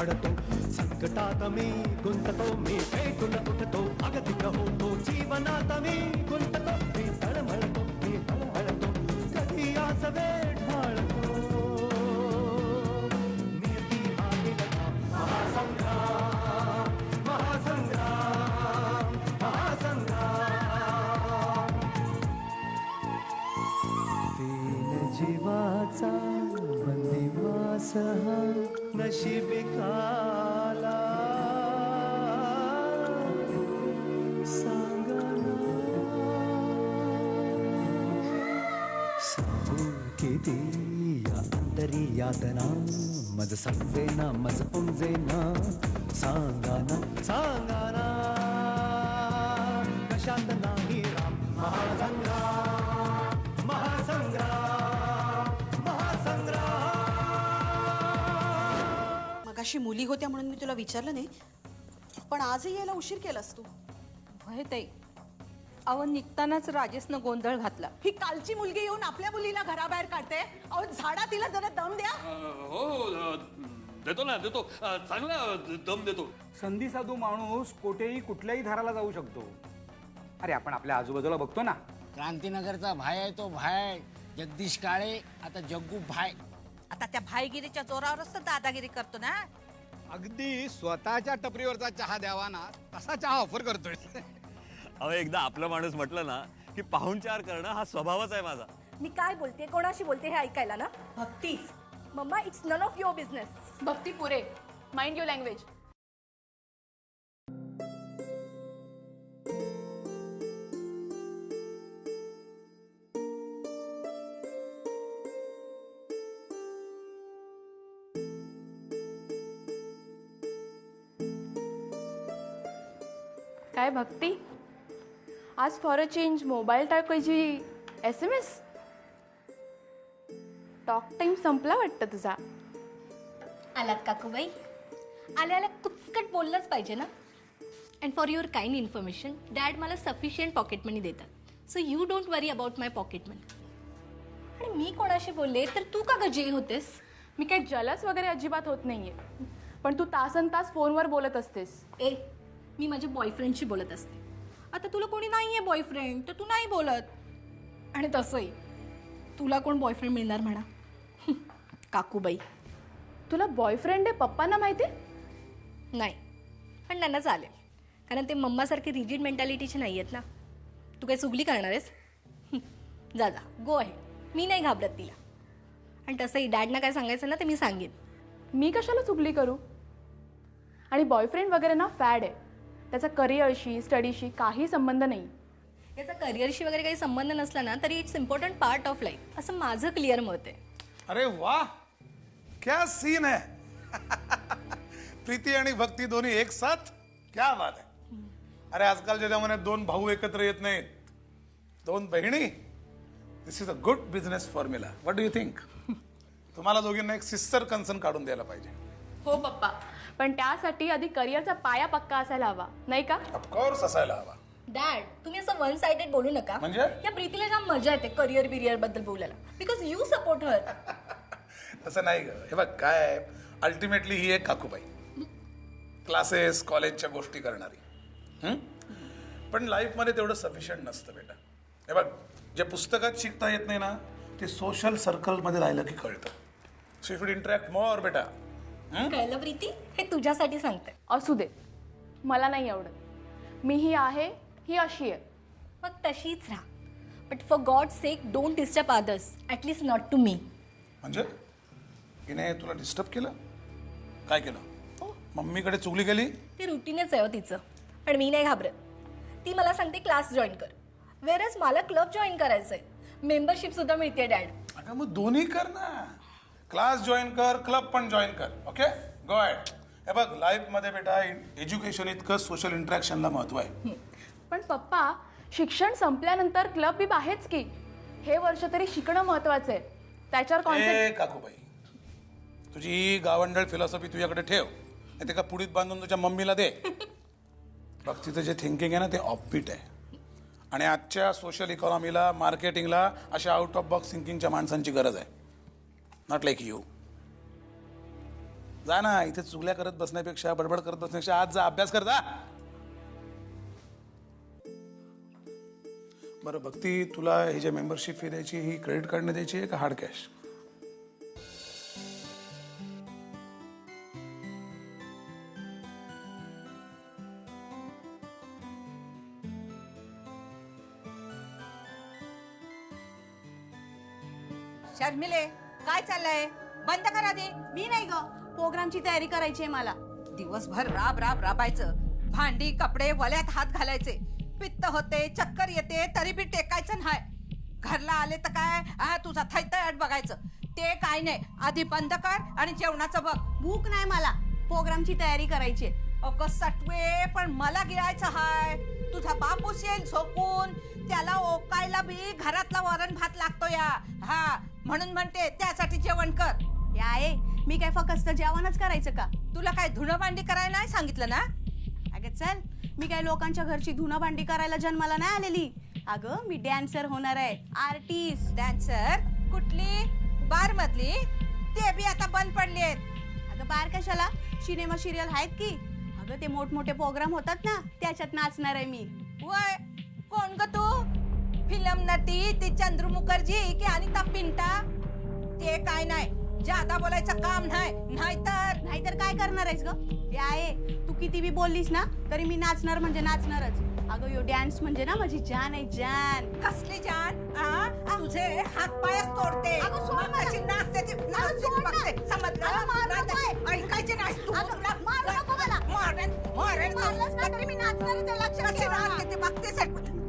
मी धडफडतो संकटात मी गुंततो किती या अंतरी यातना मज संवेना मज पुंजेना सांगाना सांगाना। कशात नाही राम महासंग्राम महासंग्राम महासंग्राम। मगाशी मुली होत्या म्हणून मी तुला विचारलं नाही पण आजही यायला उशीर केलास तू. होय ताई. अहो निघतानाच राजेशनं गोंधळ घातला. ही कालची मुलगी येऊन आपल्या मुलीला घराबाहेर काढते? अहो झाडा तिला जरा दम द्या. हो हो, देतो ना देतो. अ, चांगला दम देतो. संधी साधू माणूस कोठेही कुठल्याही धाराला जाऊ शकतो. अरे आपण आपल्या आजूबाजूला बघतो ना. क्रांतीनगरचा भाई आहे तो भाय. जगदीश काळे आता जग्गू भाय. आता त्या भाईगिरीच्या जोरावरच तर दादागिरी करतो ना. अगदी स्वतःच्या टपरीवरचा चहा द्यावा ना तसा चहा ऑफर करतोय. अहो एकदा आपला माणूस म्हटलं ना की पाहुणचार करणं हा स्वभावच आहे माझा. मी काय बोलते कोणाशी बोलते हे ऐकायला ना? Bhakti. Mamma it's none of your business Bhakti पुरे. माइंड युअर लँग्वेज काय भक्ती? आज फॉर अ चेंज मोबाईल टाकायची S M S talk time संपला वाटतं तुझा. आलात काकूबाई आल्या आल्या कुचकट बोललंच पाहिजे ना? And for your kind information dad मला सफिशियंट पॉकेट मनी देतात. So you don't worry about my pocket money आणि मी कोणाशी बोलले? तर तू का गजे होतेस? मी काही जलस वगैरे अजिबात होत नाहीये. पण तू तासन तास फोनवर बोलत असतेस. ए मी माझ्या बॉयफ्रेंडशी बोलत असते. आता तुला कोणी नाही आहे बॉयफ्रेंड तर तू नाही बोलत. आणि तसंही तुला कोण बॉयफ्रेंड मिळणार म्हणा? काकूबाई. तुला बॉयफ्रेंड आहे पप्पांना माहिती नाही पण त्यांना चालेल. कारण ते मम्मासारखे रिजिड मेंटॅलिटीचे नाही आहेत ना. तू काही चुगली करणार आहेस? जा जा. गो आहे मी नाही घाबरत तिला. आणि तसंही डॅडना काय सांगायचं ना ते मी सांगेन. मी कशाला चुगली करू? आणि बॉयफ्रेंड वगैरे ना फॅड आहे. त्याचा करिअरशी स्टडीशी काही संबंध नाही. याचा करिअरशी वगैरे काही संबंध नसला ना तरी it's important part of life असं माझं क्लिअर मत आहे. अरे वाह! क्या सीन है? प्रीती आणि भक्ती दोन्ही एक साथ? क्या बात है. अरे आजकालच्या जमान्यात दोन भाऊ एकत्र येत नाहीत दोन बहिणी this is a good business formula what do you think तुम्हाला दोघींना एक सिस्टर कन्सर्न काढून द्यायला पाहिजे. हो पप्पा. पण त्यासाठी आधी करिअरचा पाया पक्का असायला हवा नाही का? ऑफकोर्स असायला हवा. डॅड तुम्ही असं वन साइडेड बोलू नका. म्हणजे? या प्रीतीला जाम मजा येते करिअर बिरियरबद्दल बोलायला. बिकॉज यू सपोर्ट हर तसं नाही ग. हे बघ काय? अल्टिमेटली ही एक काकूबाई. क्लासेस कॉलेजच्या गोष्टी करणारी. हं? पण लाईफमध्ये तेवढं सफिशियंट नसतं बेटा. हे बघ जे पुस्तकात शिकता येत नाही ना ते सोशल सर्कलमध्ये राहिलं की कळतं. सो शुड इंटरॅक्ट मोर बेटा कळलं प्रीती? हे तुझ्यासाठी सांगते. असू दे. मला नाही आवडत. मी ही आहे ही अशी आहे. मग तशीच राहा. But for God sake don't disturb others at least not to me म्हणजे? हिने तुला डिस्टर्ब केलं? काय केलं? मम्मीकडे चुगली केली? ती रुटीनच आहे हो तिचं. पण मी नाही घाबरत. ती मला सांगते क्लास जॉईन कर. वेरच मला क्लब जॉईन करायचं आहे मेंबरशिप सुद्धा मिळते डॅड अगं मग दोन्ही कर ना. क्लास जॉईन कर क्लब पण जॉईन कर. ओके गो ॲट हे बघ लाईफमध्ये बेटा एज्युकेशन इतकं सोशल इंटरॅक्शनला महत्त्व आहे. पण पप्पा शिक्षण संपल्यानंतर क्लब बी आहेच की. हे वर्ष तरी शिकणं महत्वाचं आहे. त्याच्यावर ए कॉन्सेंट्रेट काकूबाई तुझी ही गावंडळ फिलॉसॉफी तुझ्याकडे ठेव. नाही ते का पुढीत बांधून तुझ्या मम्मीला दे. बघ तिचं जे थिंकिंग आहे ना ते ऑफबीट आहे. आणि आजच्या सोशल इकॉनॉमीला मार्केटिंगला अशा आउट ऑफ बॉक्स थिंकिंगच्या माणसांची गरज आहे. नॉट लाईक यू जा ना इथे चुगल्या करत बसण्यापेक्षा बडबड करत बसण्यापेक्षा आज जा अभ्यास कर जा. बरं भक्ती तुला ही जे मेंबरशिप फी द्यायची ही क्रेडिट कार्डने द्यायची आहे का हार्ड कॅश शर्मिले. काय चाललंय? बंद करा दे मी नाही ग. प्रोग्रामची तयारी करायची आहे मला. दिवसभर राब राब राबायचं. भांडी कपडे वल्यात हात घालायचे. पित्त होते चक्कर येते तरी बी टेकायचं नाही. घरला आले तर काय? आ तुझा थैतयाट बघायचं. ते काय नाही. आधी बंद कर आणि जेवणाचं बघ. भूक नाही मला. प्रोग्रामची तयारी करायची आहे. अगं सटवे पण मला गिळायचं हाय. तुझा बापूस येईल झोपून. त्याला ओकायला बी घरातला वरण भात लागतो या हा म्हणून म्हणते त्यासाठी जेवण कर. या आहे मी काय फक्त जेवणच करायचं का? तुला काय धुणं भांडी करायला नाही सांगितलं ना? अगं चल मी काय लोकांच्या घरची धुणं भांडी करायला जन्माला नाही आलेली. अगं मी डॅन्सर होणार आहे आर्टिस्ट डॅन्सर कुठली? बार मधली ते बी आता बंद पडली आहेत अगं बार कशाला? सिनेमा सिरियल आहेत की? अगं ते मोठमोठे प्रोग्राम होतात ना त्याच्यात नाचणार आहे मी. वय कोण ग तू? फिल्म नटी ती चंद्र मुखर्जी की अनिता पिंटा? ते काय नाही जादा बोलायचं काम नाही नाहीतर नाहीतर काय करणार आहेस ग? हे आहे तू किती बी बोललीस ना तरी मी नाचणार म्हणजे नाचणारच. अगं यो डॅन्स म्हणजे ना माझी जान आहे जान. कसली जान? आ? तुझे हात पायच तोडते. अगं, सोड मग मला. कशी नाचते ती नाचते सोड ती ना. बघते. समजलं? अगं, मार नाहीतर नकोय. ऐकायचे नाही तू. अगं, मार नको मला. मारेन मारेन. मारलंच ना तरी मी नाचणारच आहे, लक्षात कशी ठेवा. नाचते ते बघतेस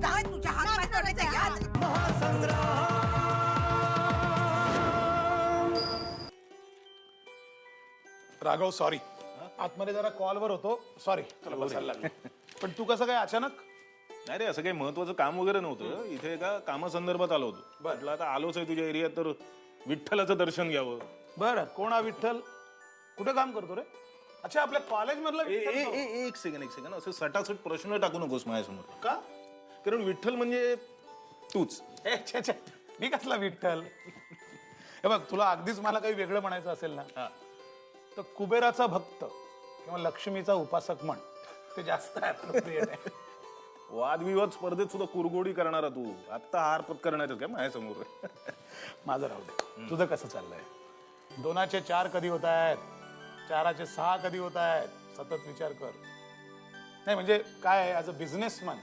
काय तुझ्या हात पाय याद राघव सॉरी आतमध्ये जरा कॉलवर होतो. सॉरी तुला बसायला लागलं पण तू कसं काय अचानक? नाही रे असं काही महत्वाचं काम वगैरे नव्हतं. इथे एका कामासंदर्भात आलो होतो. म्हटलं आता आलोच आहे तुझ्या एरियात तर विठ्ठलाचं दर्शन घ्यावं. बरं कोण हा विठ्ठल? कुठे काम करतो रे? अच्छा आपल्या कॉलेज मधला ए- विठ्ठल ए- तो. ए- एक सेकंड एक सेकंड असं सटासट प्रश्न टाकू नकोस माझ्यासमोर. का? कारण विठ्ठल म्हणजे तूच. ए, छे, छे. मी कसला विठ्ठल? हे बघ तुला अगदीच मला काही वेगळं म्हणायचं असेल ना हा. तर कुबेराचा भक्त किंवा लक्ष्मीचा उपासक म्हण. ते जास्त appropriate आहे. वादविवाद स्पर्धेत सुद्धा कुरगोडी करणारा तू. आत्ता हार पत्करणार काय माझ्यासमोर माझं राहू दे. तुझं कसं चाललंय? दोनाचे चार कधी होत आहेत? चाराचे सहा कधी होत आहेत? सतत विचार कर. नाही म्हणजे काय as a businessman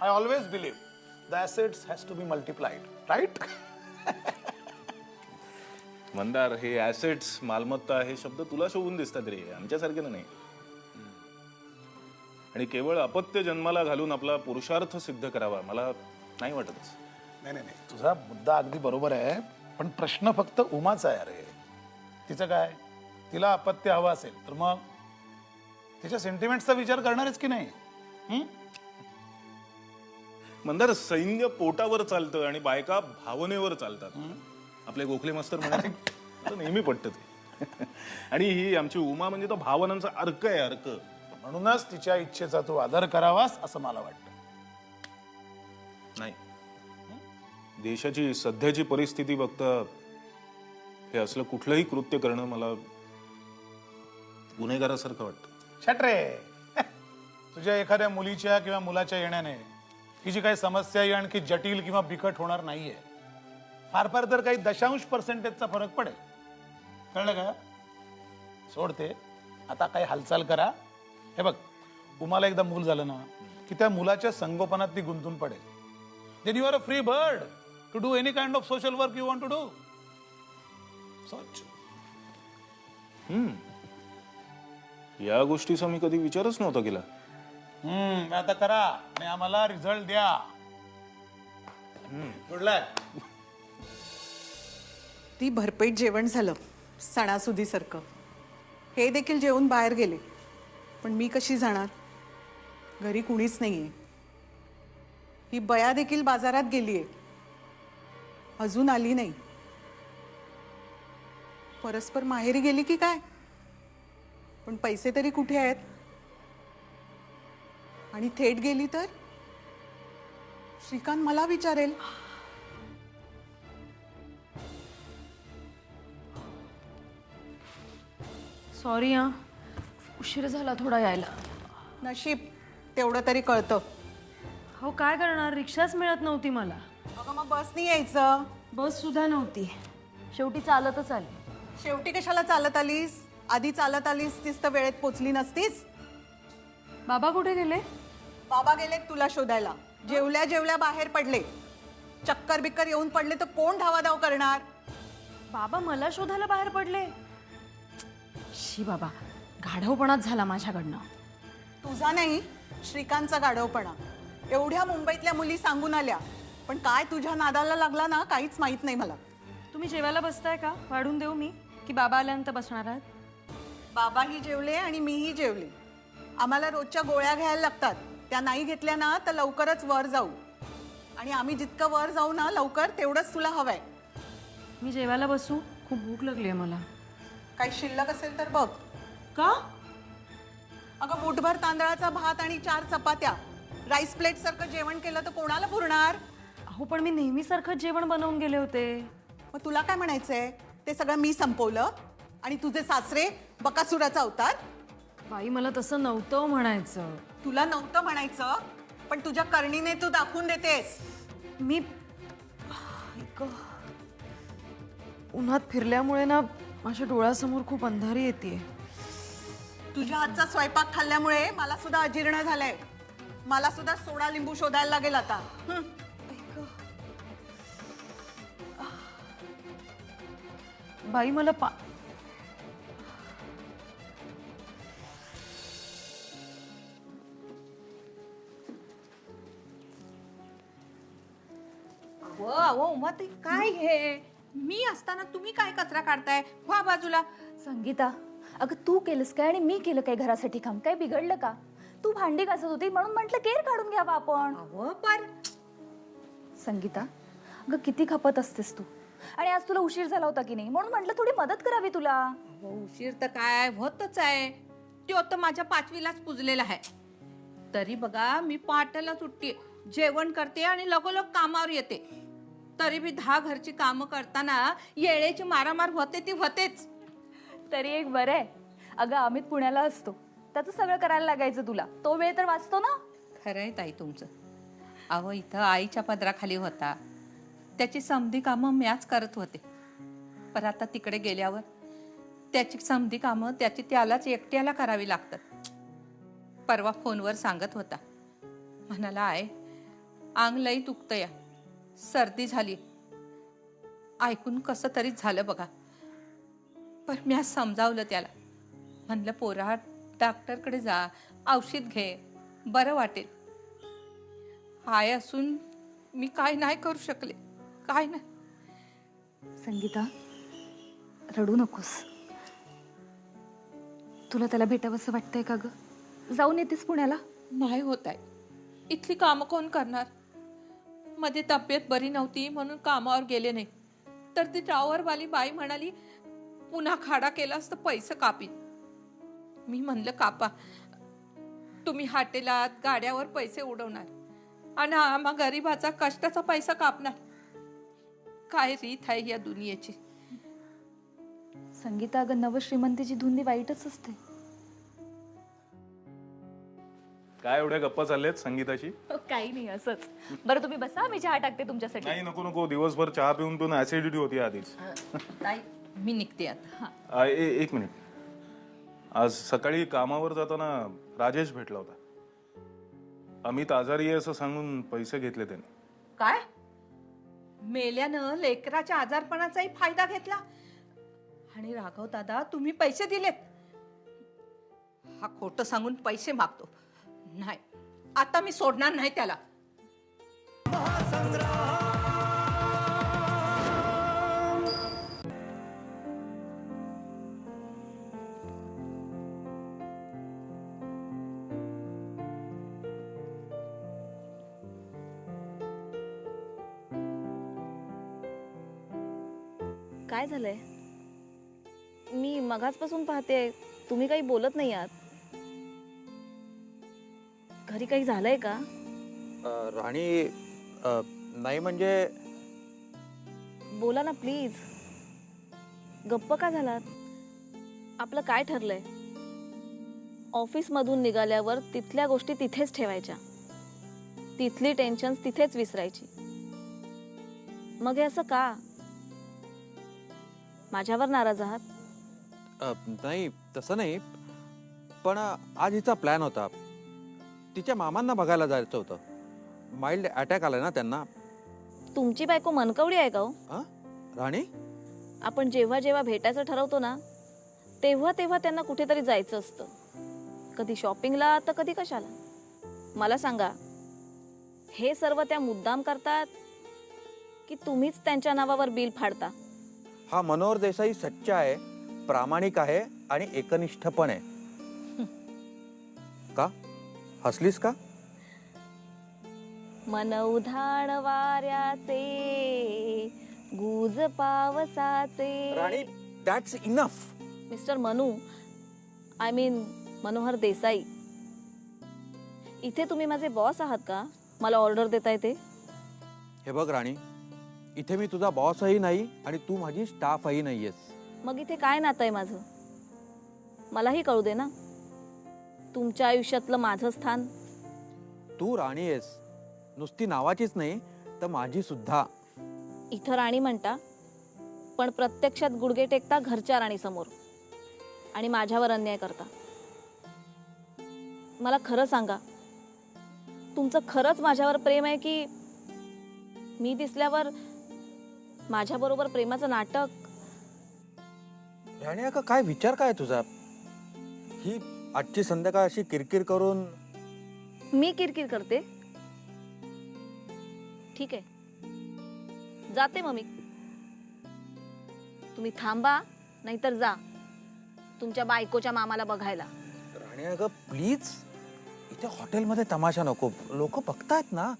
I always believe the assets has to be multiplied right Mandar हे ऍसेट्स मालमत्ता हे शब्द तुला शोभून दिसतात रे. आमच्यासारखे नाही. आणि केवळ अपत्य जन्माला घालून आपला पुरुषार्थ सिद्ध करावा मला नाही वाटतच. नाही नाही नाही. तुझा मुद्दा अगदी बरोबर आहे पण प्रश्न फक्त उमाचा आहे अरे. तिचं काय? तिला अपत्य हवं असेल तर मग तिच्या सेंटिमेंटचा विचार करणारच की नाही? हं? मंदार सैन्य पोटावर चालतं आणि बायका भावनेवर चालतात. आपले गोखले मास्तर म्हणाले मला नेहमी पटत ते. आणि ही आमची उमा म्हणजे तो भावनांचा अर्क आहे अर्क. म्हणूनच तिच्या इच्छेचा तू आदर करावास असं मला वाटतं. नाही. देशाची सध्याची परिस्थिती बघता हे असलं कुठलंही कृत्य करणं मला गुन्हेगारासारखं वाटतं. छटरे तुझ्या एखाद्या मुलीच्या किंवा मुलाच्या येण्याने ही जी काही समस्या आहे आणखी जटिल किंवा बिकट होणार नाहीये. फार फार तर काही दशांश पर्सेंटेजचा फरक पडेल. कळलं का? सोडते. आता काही हालचाल करा. हे बघ उमाला एकदा मूल झालं ना की त्या मुलाच्या संगोपनात ती गुंतून पडेल. Then you are a free bird to do any kind of social work you want to do such या गोष्टीचा मी कधी विचारच नव्हता केला. हम्म आता करा. आणि आम्हाला रिझल्ट द्या. गुड लक ती भरपेट जेवण झालं सणासुदीसारखं. हे देखील जेवून बाहेर गेले. पण मी कशी जाणार? घरी कुणीच नाही आहे ही बया देखील बाजारात गेली आहे अजून आली नाही. परस्पर माहेरी गेली की काय? पण पैसे तरी कुठे आहेत? आणि थेट गेली तर? श्रीकांत मला विचारेल. सॉरी हां. उशीर झाला थोडा यायला. नशीब तेवढं तरी कळतं. हो काय करणार? रिक्षाच मिळत नव्हती मला. अगं मग बसनी यायचं. बस सुद्धा नव्हती. शेवटी चालतच आली. शेवटी कशाला चालत आलीस? आधी चालत आलीस तीच तर वेळेत पोचली नसतीस? बाबा कुठे गेले? बाबा गेलेत तुला शोधायला. जेवल्या जेवल्या बाहेर पडले. चक्कर बिक्कर येऊन पडले तर कोण धावाधाव करणार? बाबा मला शोधायला बाहेर पडले. शी बाबा गाढवपणाच झाला माझ्याकडनं. तुझा नाही श्रीकांतचा गाढवपणा. एवढ्या मुंबईतल्या मुली सांगून आल्या. पण काय तुझ्या नादाला लागला ना काहीच माहीत नाही मला. तुम्ही जेवायला बसताय का? वाढून देऊ मी की बाबा आल्यानंतर बसणार आहात? बाबाही जेवले आणि मीही जेवले. आम्हाला रोजच्या गोळ्या घ्यायला लागतात. त्या नाही घेतल्या ना तर लवकरच वर जाऊ. आणि आम्ही जितकं वर जाऊ ना लवकर तेवढंच तुला हवंय. मी जेवायला बसू? खूप भूक लागली आहे मला. काही शिल्लक असेल तर बघ. का? अगं मुठभर तांदळाचा भात आणि चार चपात्या. राईस प्लेट सारखं जेवण केलं तर कोणाला पुरणार? अहो पण मी नेहमीसारखं जेवण बनवून गेले होते. मग तुला काय म्हणायचंय? ते सगळं मी संपवलं आणि तुझे सासरे बकासुराचा अवतार? बाई मला तसं नव्हतं म्हणायचं. तुला नव्हतं म्हणायचं पण तुझ्या करणीने तू दाखवून देतेस. मी ऐक. उन्हात फिरल्यामुळे ना माझ्या डोळ्यासमोर खूप अंधारी येते तुझ्या हातचा स्वयंपाक खाल्ल्यामुळे मला सुद्धा अजीर्ण झालंय. मला सुद्धा सोडा लिंबू शोधायला लागेल आता. हं. बाई मला पा अहो अहो उमा ते काय हे? मी असताना तुम्ही काय कचरा काढताय? व्हा बाजूला. संगीता अगं तू केलंस काय आणि मी केलं काय घरासाठी काम? काय बिघडलं का? तू भांडी घासत होती म्हणून म्हटलं केर काढून घ्यावा आपण. अहो पण संगीता अगं किती खपत असतेस तू. आणि आज तुला उशीर झाला होता की नाही? म्हणून म्हटलं थोडी मदत करावी तुला. अहो, उशीर तर काय होतच आहे. तो तर माझ्या पाचवीलाच पुजलेला आहे. तरी बघा मी पाटाला सुट्टी जेवण करते आणि लगोलग कामावर येते. तरी बी दहा घरची कामं करताना येळेची मारामार होते ती होतेच. तरी एक बरं आहे. अगं अमित पुण्याला असतो. त्याचं सगळं करायला लागायचं तुला. तो वेळ तर वाचतो ना? खरंय ताई तुमचं. अहो इथं आईच्या पदराखाली होता. त्याची समधी कामं म्याच करत होते. पण आता तिकडे गेल्यावर त्याची समधी कामं त्याची त्यालाच एकट्याला करावी लागतात. परवा फोनवर सांगत होता. म्हणाला आहे आंग लई दुखतं या सर्दी झाली. ऐकून कसं तरी झालं बघा. पण मी आज समजावलं त्याला. म्हणलं पोरा डॉक्टरकडे जा. औषध घे. बरं वाटेल. आय असून मी काय नाही करू शकले. काय नाही. संगीता रडू नकोस. तुला त्याला भेटावंसं वाटतंय का ग? जाऊन येतेस पुण्याला? नाही होत आहे. इथली कामं कोण करणार? मध्ये तब्येत बरी नव्हती म्हणून कामावर गेले नाही. तर ती ड्रावरवाली बाई म्हणाली पुन्हा खाडा केलास तर पैसे कापीन. मी म्हणलं कापा. तुम्ही हाटेलात गाड्यावर पैसे उडवणार. आणि आम्हा गरीबाचा कष्टाचा पैसा कापणार. काय रीत आहे या दुनियेची? संगीता अगं नव श्रीमंतीची धुंदी वाईटच असते. काय एवढ्या गप्पा चालल्यात संगीताची काही नाही असंच. बरं तुम्ही बसा मी चहा टाकते तुमच्यासाठी. नाही नको नको. दिवसभर चहा पिऊन पिऊन ऍसिडिटी होती आधीच. ताई मी निघते आता आ, ए- एक मिनिट. आज सकाळी कामावर जाताना राजेश भेटला होता. अमित आजारी आहे असं सांगून पैसे घेतले त्याने. काय? मेल्यानं लेकराच्या आजारपणाचाही फायदा घेतला. आणि राघव दादा तुम्ही पैसे दिलेत. हा खोट सांगून पैसे मागतो. नाही आता मी सोडणार नाही त्याला. काय झालंय? मी मगाचपासून पाहते तुम्ही काही बोलत नाही आहात. घरी काही झालंय का? राणी नाही म्हणजे? बोला ना प्लीज. गप्प का झालात? आपलं काय ठरलंय? ऑफिसमधून निघाल्यावर तिथल्या गोष्टी तिथेच ठेवायच्या. तिथली टेन्शन तिथेच विसरायची. मग हे असं का? माझ्यावर नाराज आहात? अ, नाही तसं नाही. पण आज हिचा प्लॅन होता. तिच्या मामांना बघायला जायचं होतं. माइल्ड अटॅक आलाय ना त्यांना. तुमची बायको मनकवडी आहे का हो? राणी? आपण जेव्हा जेव्हा भेटायचं ठरवतो ना तेव्हा तेव्हा त्यांना कुठेतरी जायचं असतं. कधी शॉपिंगला तर कधी कशाला? मला सांगा हे सर्व त्या मुद्दाम करतात की तुम्हीच त्यांच्या नावावर बिल फाडता? हा मनोहर देसाई सच्चा आहे प्रामाणिक आहे आणि एकनिष्ठ पण आहे का? हसलीस का? मन उधाण वाऱ्याचे गुज पावसाचे. Rani that's enough mister Manu I mean Manohar Desai. इथे तुम्ही माझे बॉस आहात का? मला ऑर्डर देताय ते. हे बघ राणी इथे मी तुझा बॉसही नाही आणि तू माझी स्टाफही नाहीयेस. मग इथे काय नातं आहे माझं? मलाही कळू दे ना. तुमच्या आयुष्यातलं माझं स्थान. तू राणी आहेस. नुसती नावाचीच नाही तर माझी सुद्धा. इथं राणी म्हणता पण प्रत्यक्षात गुडघे टेकता घरच्या राणीसमोर. आणि माझ्यावर अन्याय करता. मला खरं सांगा तुमचं खरंच माझ्यावर प्रेम आहे की मी दिसल्यावर माझ्याबरोबर प्रेमाचं नाटक. राणी अगं काय विचार काय तुझा? ही आजची संध्याकाळ अशी किरकिर करून मी किरकिर करते. ठीक आहे. जाते मग मी. तुम्ही थांबा नाहीतर जा. तुमच्या बायकोच्या मामाला बघायला. राणी अगं प्लीज इथे हॉटेलमध्ये तमाशा नको. लोक बघतायत ना.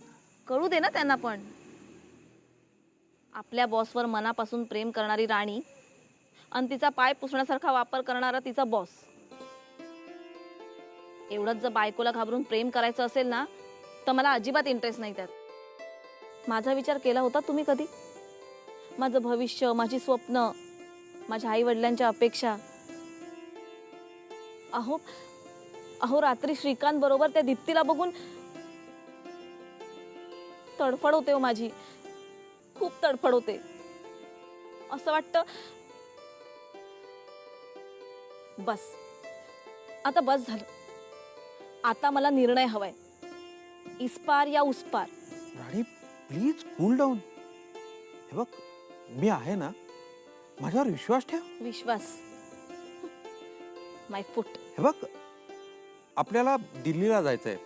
कळू दे ना त्यांना पण. आपल्या बॉसवर मनापासून प्रेम करणारी राणी आणि तिचा पाय पुसण्यासारखा वापर करणारा तिचा बॉस. एवढंच जर बायकोला घाबरून प्रेम करायचं असेल ना तर मला अजिबात इंटरेस्ट नाही त्यात. माझा विचार केला होता तुम्ही कधी? माझं भविष्य माझी स्वप्न माझ्या आई वडिलांच्या अपेक्षा. अहो अहो रात्री श्रीकांत बरोबर त्या दीप्तीला बघून तडफड होते हो माझी. खूप तडफड होते. असं वाटतं बस. आता बस झालं. आता मला निर्णय हवाय. इस्पार या उसपार. राणी प्लीज कूल डाऊन हे बघ मी आहे ना माझ्यावर विश्वास ठेव. विश्वास. माय फुट हे बघ आपल्याला दिल्लीला जायचंय.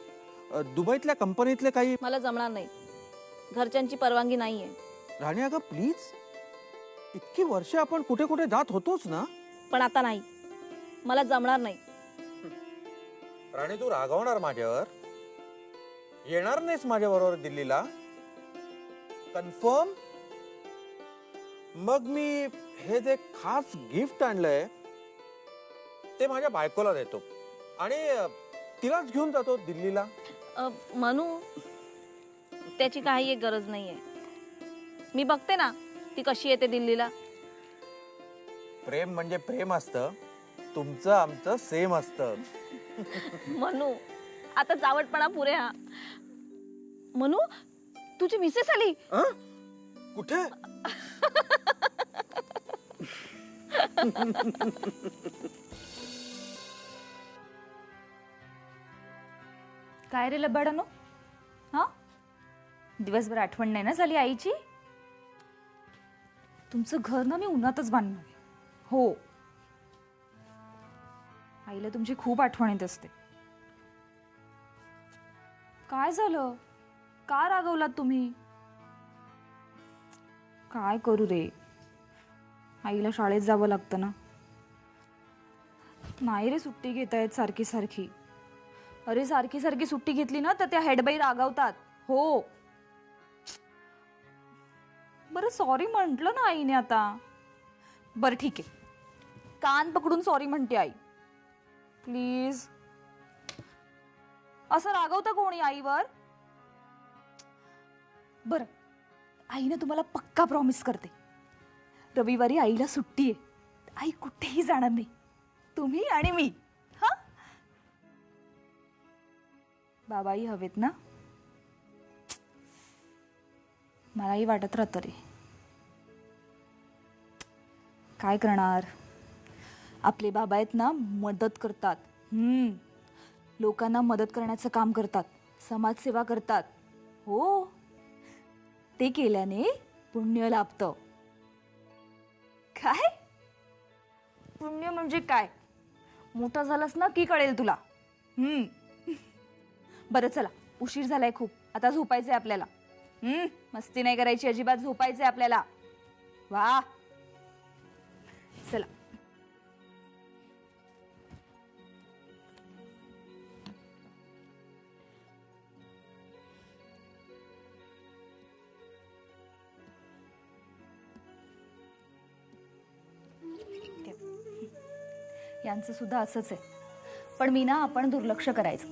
दुबईतल्या कंपनीतले काही मला जमणार नाही. घरच्यांची परवानगी नाहीये. राणी अगं प्लीज. इतकी वर्ष आपण कुठे कुठे जात होतोच ना. पण आता नाही. मला जमणार नाही. राणी तू रागवणार माझ्यावर? येणार नाहीस माझ्या बरोबर दिल्लीला? कन्फर्म? मग मी हे जे खास गिफ्ट आणलंय ते माझ्या बायकोला देतो. आणि तिलाच घेऊन जातो दिल्लीला. अ, मनू त्याची काही एक गरज नाहीये. मी बघते ना ती कशी येते दिल्लीला. प्रेम म्हणजे प्रेम असतं तुमचं आमचं सेम असतं. मनू आता जावटपणा पुरे हा. मनू तुझी मिसेस आली. कुठे? काय रे लबाडानो? हा? दिवसभर आठवण नाही ना झाली आईची? तुमचं घर ना मी उन्हातच बांधणार आहे. हो. आईला तुमची खूप आठवण येत असते. काय झालं? का रागवलात तुम्ही? काय करू रे? आईला शाळेत जावं लागतं ना. नाही रे सुट्टी घेत आहेत सारखी सारखी. अरे सारखी सारखी सुट्टी घेतली ना तर त्या हेडबाई रागावतात. हो. बरं सॉरी म्हटलं ना आईने आता. बरं ठीक आहे. कान पकडून सॉरी म्हणते आई. प्लीज असं रागवतं कोणी आईवर? बरं आईनं तुम्हाला पक्का प्रॉमिस करते. रविवारी आईला सुट्टी आहे. आई कुठेही जाणार नाही. तुम्ही आणि मी. हा? बाबाई हवेत ना? मलाही वाटत राहतं रे. काय करणार? आपले बाबा आहेत ना मदत करतात. हम्म. लोकांना मदत करण्याचं काम करतात. समाजसेवा करतात. हो. ते केल्याने पुण्य लाभतं. काय? पुण्य म्हणजे काय? मोठा झालास ना की कळेल तुला? हम्म. बरं चला. उशीर झालाय खूप. आता झोपायचंय आपल्याला. हम्म मस्ती नाही करायची अजिबात झोपायचंय आपल्याला. वा. चला. यांचं सुद्धा असंच आहे. पण मी ना आपण दुर्लक्ष करायचं.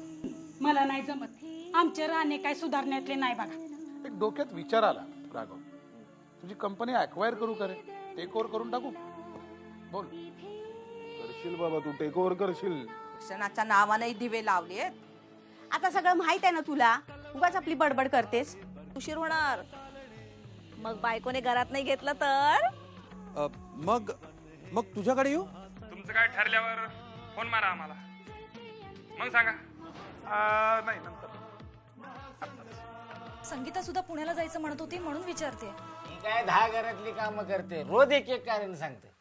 मला नाही जमत. आमचे राहणे काय सुधारण्यातले नाही बघा. एक डोक्यात विचार आला राघव. तुझी कंपनी अक्वायर करू करे टेक ओव्हर करून टाकू. बोल. करशील बाबा तू टेक ओव्हर करशील. शिक्षणाच्या नावाने दिवे लावले आता सगळं माहीत आहे ना तुला? उगाच आपली बडबड करतेस. उशीर होणार. मग बायकोने घरात नाही घेतलं तर? अ, मग मग तुझ्याकडे येऊ? तुमचं काय ठरल्यावर फोन मारा आम्हाला. मग सांगा. नाही नंतर. संगीता सुद्धा पुण्याला जायचं म्हणत होती म्हणून विचारते. काय दहा घरातली कामं करते. रोज एक एक कारण सांगते.